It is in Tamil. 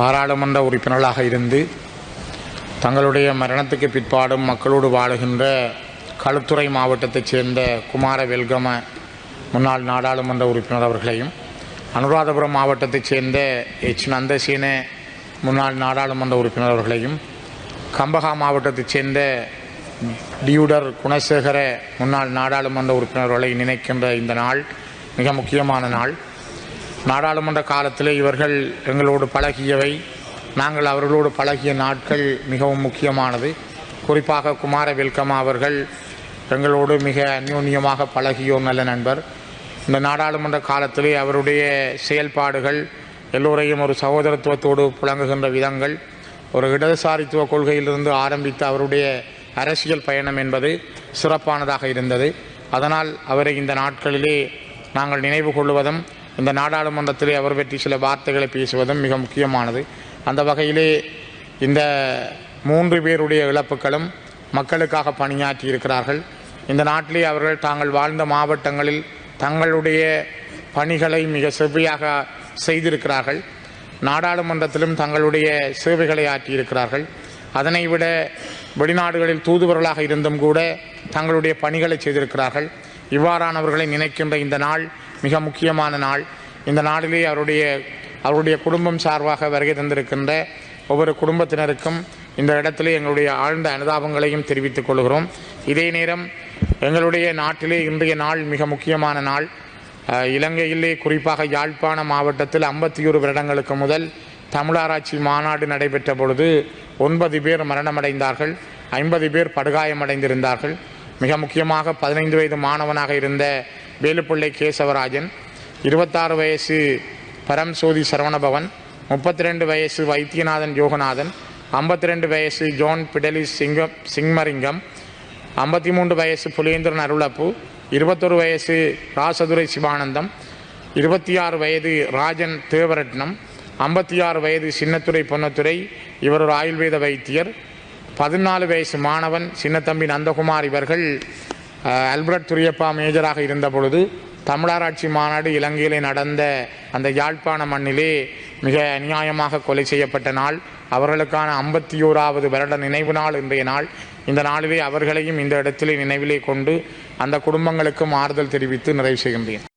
பாராளுமன்ற உறுப்பினர்களாக இருந்து தங்களுடைய மரணத்துக்கு பிற்பாடும் மக்களோடு வாழுகின்ற களுத்துறை மாவட்டத்தைச் சேர்ந்த குமார வெல்கம முன்னாள் நாடாளுமன்ற உறுப்பினர் அவர்களையும் அனுராதபுரம் மாவட்டத்தைச் சேர்ந்த எச். நந்தசீன முன்னாள் நாடாளுமன்ற உறுப்பினர் அவர்களையும் கம்பகா மாவட்டத்தைச் சேர்ந்த டியூடர் குணசேகர முன்னாள் நாடாளுமன்ற உறுப்பினர்களை நினைக்கின்ற இந்த நாள் மிக முக்கியமான நாள். நாடாளுமன்ற காலத்தில் இவர்கள் எங்களோடு பழகியவை. நாங்கள் அவர்களோடு பழகிய நாட்கள் மிகவும் முக்கியமானது. குறிப்பாக குமார வெல்கமா அவர்கள் எங்களோடு மிக அந்யோன்யமாக பழகியோர் நல்ல நண்பர். இந்த நாடாளுமன்ற காலத்திலே அவருடைய செயல்பாடுகள் எல்லோரையும் ஒரு சகோதரத்துவத்தோடு புழங்குகின்ற விதங்கள். ஒரு இடதுசாரித்துவ கொள்கையிலிருந்து ஆரம்பித்த அவருடைய அரசியல் பயணம் என்பது சிறப்பானதாக இருந்தது. அதனால் அவரை இந்த நாட்களிலே நாங்கள் நினைவு கொள்வதும் இந்த நாடாளுமன்றத்திலே அவர் பற்றி சில வார்த்தைகளை பேசுவதும் மிக முக்கியமானது. அந்த வகையிலே இந்த மூன்று பேருடைய இழப்புகளும் மக்களுக்காக பணியாற்றி இருக்கிறார்கள். இந்த நாட்டிலே அவர்கள் தாங்கள் வாழ்ந்த மாவட்டங்களில் தங்களுடைய பணிகளை மிக செவ்வையாக செய்திருக்கிறார்கள். நாடாளுமன்றத்திலும் தங்களுடைய சேவைகளை ஆற்றியிருக்கிறார்கள். அதனை விட வெளிநாடுகளில் தூதுவர்களாக இருந்தும் கூட தங்களுடைய பணிகளை செய்திருக்கிறார்கள். இவ்வாறானவர்களை நினைக்கின்ற இந்த நாள் மிக முக்கியமான நாள். இந்த நாளிலே அவருடைய அவருடைய குடும்பம் சார்பாக வருகை தந்திருக்கின்ற ஒவ்வொரு குடும்பத்தினருக்கும் இந்த இடத்திலே எங்களுடைய ஆழ்ந்த அனுதாபங்களையும் தெரிவித்துக் கொள்கிறோம். இதே நேரம் எங்களுடைய நாட்டிலே இன்றைய நாள் மிக முக்கியமான நாள். இலங்கையிலே குறிப்பாக யாழ்ப்பாண மாவட்டத்தில் ஐம்பத்தி ஒரு வருடங்களுக்கு முதல் தமிழாராய்ச்சி மாநாடு நடைபெற்ற பொழுது ஒன்பது பேர் மரணமடைந்தார்கள் ஐம்பது பேர் படுகாயமடைந்திருந்தார்கள். மிக முக்கியமாக பதினைந்து வயது மாணவனாக இருந்த வேலுப்பிள்ளை கேசவராஜன் இருபத்தாறு வயசு பரம் சோதி சரவணபவன் முப்பத்தி ரெண்டு வயசு வைத்தியநாதன் யோகநாதன் ஐம்பத்தி ரெண்டு வயசு ஜோன் பிடலி சிங்கம் சிங்மரிங்கம் ஐம்பத்தி மூன்று வயசு புலேந்திரன் அருளப்பு இருபத்தொரு வயசு ராசதுரை சிவானந்தம் இருபத்தி ஆறு வயது ராஜன் தேவரட்னம் ஐம்பத்தி ஆறு வயது சின்னத்துறை பொன்னத்துறை இவர் ஒரு ஆயுர்வேத வைத்தியர் பதினாலு வயசு மாணவன் சின்னத்தம்பி நந்தகுமார் இவர்கள் அல்பர்ட் துரியப்பா மேஜராக இருந்த பொழுது தமிழராட்சி மாநாடு இலங்கையிலே நடந்த அந்த யாழ்ப்பாண மண்ணிலே மிக அநியாயமாக கொலை செய்யப்பட்ட நாள் அவர்களுக்கான ஐம்பத்தி ஓராவது வருட நினைவு நாள் இன்றைய நாள். இந்த நாளிலே அவர்களையும் இந்த இடத்திலே நினைவிலே கொண்டு அந்த குடும்பங்களுக்கும் ஆறுதல் தெரிவித்து நிறைவு செய்கின்றேன்.